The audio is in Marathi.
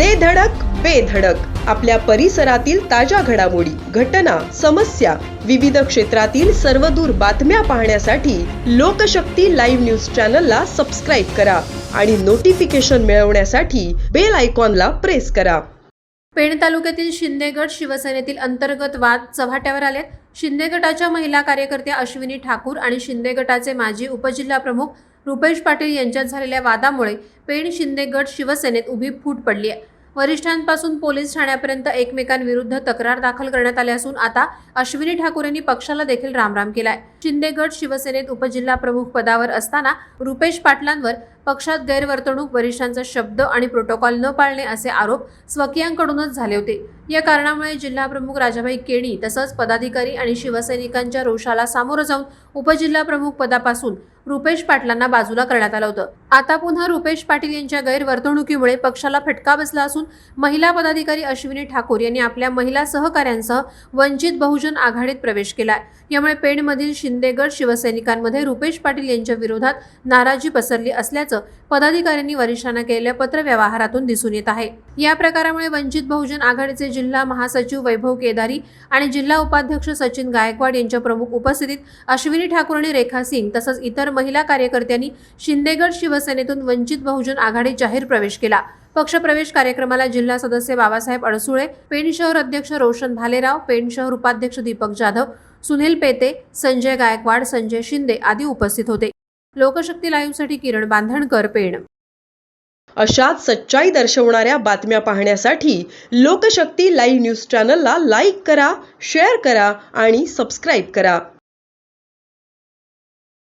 दे धडक बेधडक आपल्या परिसरातील ताज्या घडामोडी घटना समस्या विविध क्षेत्रातील सर्वदूर बातम्या पाहण्यासाठी लोकशक्ती लाईव्ह न्यूज चॅनलला सबस्क्राईब करा आणि नोटिफिकेशन मिळवण्यासाठी बेल आयकॉनला प्रेस करा. पेण तालुक्यातील शिंदेगड शिवसेनेतील अंतर्गत वाद चव्हाट्यावर आले शिंदे गटाच्या महिला कार्यकर्त्या अश्विनी ठाकूर आणि शिंदे गटाचे माजी उपजिल्हा प्रमुख रुपेश पाटील यांच्यात झालेल्या वादामुळे पेण शिंदे गट शिवसेनेत उभी फूट पडली आहे. वरिष्ठांपासून पोलीस ठाण्यापर्यंत एकमेकांविरुद्ध तक्रार दाखल करण्यात आली असून आता अश्विनी ठाकूर यांनी पक्षाला देखील रामराम केलाय. शिंदे गट शिवसेनेत उपजिल्हा प्रमुख पदावर असताना रुपेश पाटलांवर पक्षात गैरवर्तणूक वरिष्ठांचा शब्द आणि प्रोटोकॉल न पाळणे असे आरोप स्वकीयांकडूनच झाले होते. या कारणामुळे जिल्हा प्रमुख राजाभाई केणी तसंच पदाधिकारी आणि शिवसैनिकांच्या रोषाला सामोरं जाऊन उपजिल्हा प्रमुख पदापासून रुपेश पाटलांना बाजूला करण्यात आलं होतं. आता पुन्हा रुपेश पाटील यांच्या गैरवर्तणुकीमुळे पक्षाला फटका बसला असून महिला पदाधिकारी अश्विनी ठाकूर यांनी आपल्या महिला सहकाऱ्यांसह वंचित बहुजन आघाडीत प्रवेश केला यामुळे पेणमधील शिंदेगड शिवसैनिकांमध्ये रुपेश पाटील यांच्या विरोधात नाराजी पसरली असल्याचं पदाधिकाऱ्यांनी वरिष्ठांना केलेल्या पत्रव्यवहारातून दिसून येत आहे. या प्रकारामुळे वंचित बहुजन आघाडीचे जिल्हा महासचिव वैभव केदारी आणि जिल्हा उपाध्यक्ष सचिन गायकवाड यांच्या प्रमुख उपस्थितीत अश्विनी ठाकूर आणि रेखा सिंग तसंच इतर महिला कार्यकर्त्यांनी शिंदेगड शिवसेनेतून वंचित बहुजन आघाडीत जाहीर प्रवेश केला. पक्षप्रवेश कार्यक्रमाला जिल्हा सदस्य बाबासाहेब अडसुळे पेण शहर अध्यक्ष रोशन भालेराव पेण शहर उपाध्यक्ष दीपक जाधव सुनील पेते संजय गायकवाड संजय शिंदे आदी उपस्थित होते. लोकशक्ती लाईव्हसाठी किरण बांधणकर पेण. अशाच सच्चाई दर्शवणाऱ्या बातम्या पाहण्यासाठी लोकशक्ती लाईव्ह न्यूज चॅनलला लाईक करा शेअर करा आणि सबस्क्राईब करा.